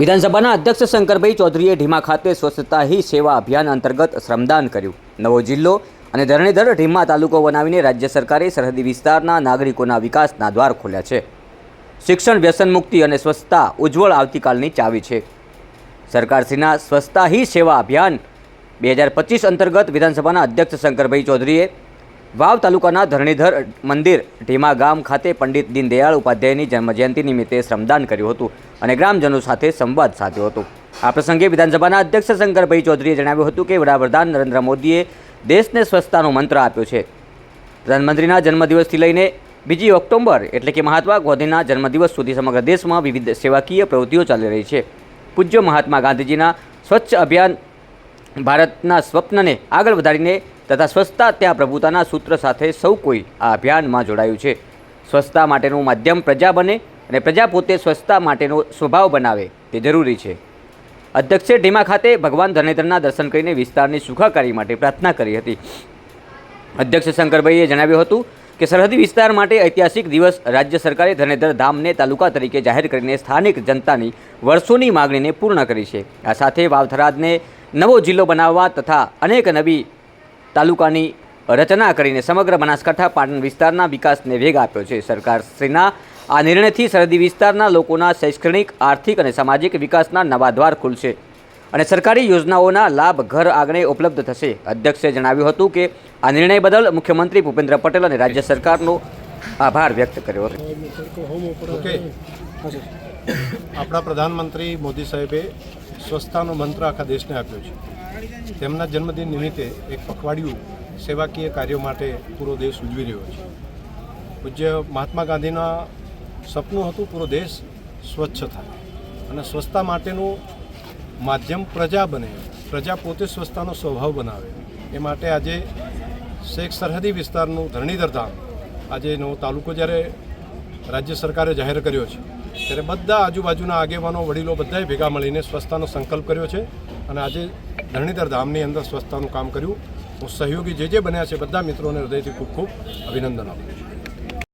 વિધાનસભાના અધ્યક્ષ શંકરભાઈ ચૌધરીએ ઢીમા ખાતે સ્વચ્છતા હી સેવા અભિયાન અંતર્ગત શ્રમદાન કર્યું. નવો જિલ્લો અને ધરણીધર ઢીમા તાલુકો બનાવીને રાજ્ય સરકારે સરહદી વિસ્તારના નાગરિકોના વિકાસના દ્વાર ખોલ્યા છે. શિક્ષણ, વ્યસન મુક્તિ અને સ્વચ્છતા ઉજ્જવળ આવતીકાલની ચાવી છે. સરકારશ્રીના સ્વચ્છતા હી સેવા અભિયાન બે હજાર પચીસ અંતર્ગત વિધાનસભાના અધ્યક્ષ શંકરભાઈ ચૌધરીએ વાવ તાલુકાના ધરણીધર મંદિર, ઢીમા ગામ ખાતે પંડિત દીનદયાળ ઉપાધ્યાયની જન્મજયંતિ નિમિત્તે શ્રમદાન કર્યું હતું અને ગ્રામજનો સાથે સંવાદ સાધ્યો હતો. આ પ્રસંગે વિધાનસભાના અધ્યક્ષ શંકરભાઈ ચૌધરીએ જણાવ્યું હતું કે વડાપ્રધાન નરેન્દ્ર મોદીએ દેશને સ્વચ્છતાનો મંત્ર આપ્યો છે. પ્રધાનમંત્રીના જન્મદિવસથી લઈને બીજી ઓક્ટોબર એટલે કે મહાત્મા ગાંધીના જન્મદિવસ સુધી સમગ્ર દેશમાં વિવિધ સેવાકીય પ્રવૃત્તિઓ ચાલી રહી છે. પૂજ્ય મહાત્મા ગાંધીજીના સ્વચ્છ અભિયાન ભારતના સ્વપ્નને આગળ વધારીને તથા સ્વચ્છતા ત્યાં પ્રભુતાના સૂત્ર સાથે સૌ કોઈ આ અભિયાનમાં જોડાયું છે. સ્વચ્છતા માટેનું માધ્યમ પ્રજા બને અને પ્રજા પોતે સ્વચ્છતા માટેનો સ્વભાવ બનાવે તે જરૂરી છે. અધ્યક્ષે ઢીમા ખાતે ભગવાન ધનેતરના દર્શન કરીને વિસ્તારની સુખાકારી માટે પ્રાર્થના કરી હતી. અધ્યક્ષ શંકરભાઈએ જણાવ્યું હતું કે સરહદી વિસ્તાર માટે ઐતિહાસિક દિવસ રાજ્ય સરકારે ધનેધર ધામને તાલુકા તરીકે જાહેર કરીને સ્થાનિક જનતાની વર્ષોની માગણીને પૂર્ણ કરી છે. આ સાથે વાવથરાદને નવો જિલ્લો બનાવવા તથા અનેક નવી તાલુકાની રચના કરીને સમગ્ર બનાસકાંઠા પાટણ વિસ્તારના વિકાસને વેગ આપ્યો છે. સરકારશ્રીના આ નિર્ણયથી સરહદી વિસ્તારના લોકોના શૈક્ષણિક, આર્થિક અને સામાજિક વિકાસના નવા દ્વાર ખુલશે અને સરકારી યોજનાઓના લાભ ઘર આંગણે ઉપલબ્ધ થશે. અધ્યક્ષે જણાવ્યું હતું કે, આ નિર્ણય બદલ મુખ્યમંત્રી ભૂપેન્દ્ર પટેલ અને રાજ્ય સરકારનો આભાર વ્યક્ત કર્યો હતો. આપણા પ્રધાનમંત્રી મોદી સાહેબે સ્વચ્છતાનો મંત્ર આખા દેશને આપ્યો છે. તેમના જન્મદિન નિમિત્તે એક પખવાડિયું સેવાકીય કાર્યો માટે પૂરો દેશ ઉજવી રહ્યો છે. પૂજ્ય મહાત્મા ગાંધીના સપનું હતું પૂરો દેશ સ્વચ્છ થાય અને સ્વચ્છતા માટેનું માધ્યમ પ્રજા બને, પ્રજા પોતે સ્વચ્છતાનો સ્વભાવ બનાવે. એ માટે આજે શેખ સરહદી વિસ્તારનું ધરણીધર ધામ આજે નવો તાલુકો જ્યારે રાજ્ય સરકારે જાહેર કર્યો છે, ત્યારે બધા આજુબાજુના આગેવાનો, વડીલો બધાએ ભેગા મળીને સ્વચ્છતાનો સંકલ્પ કર્યો છે અને આજે ધરણીધર ધામની અંદર સ્વચ્છતાનું કામ કર્યું. હું સહયોગી જે જે બન્યા છે બધા મિત્રોને હૃદયથી ખૂબ ખૂબ અભિનંદન આપું છું.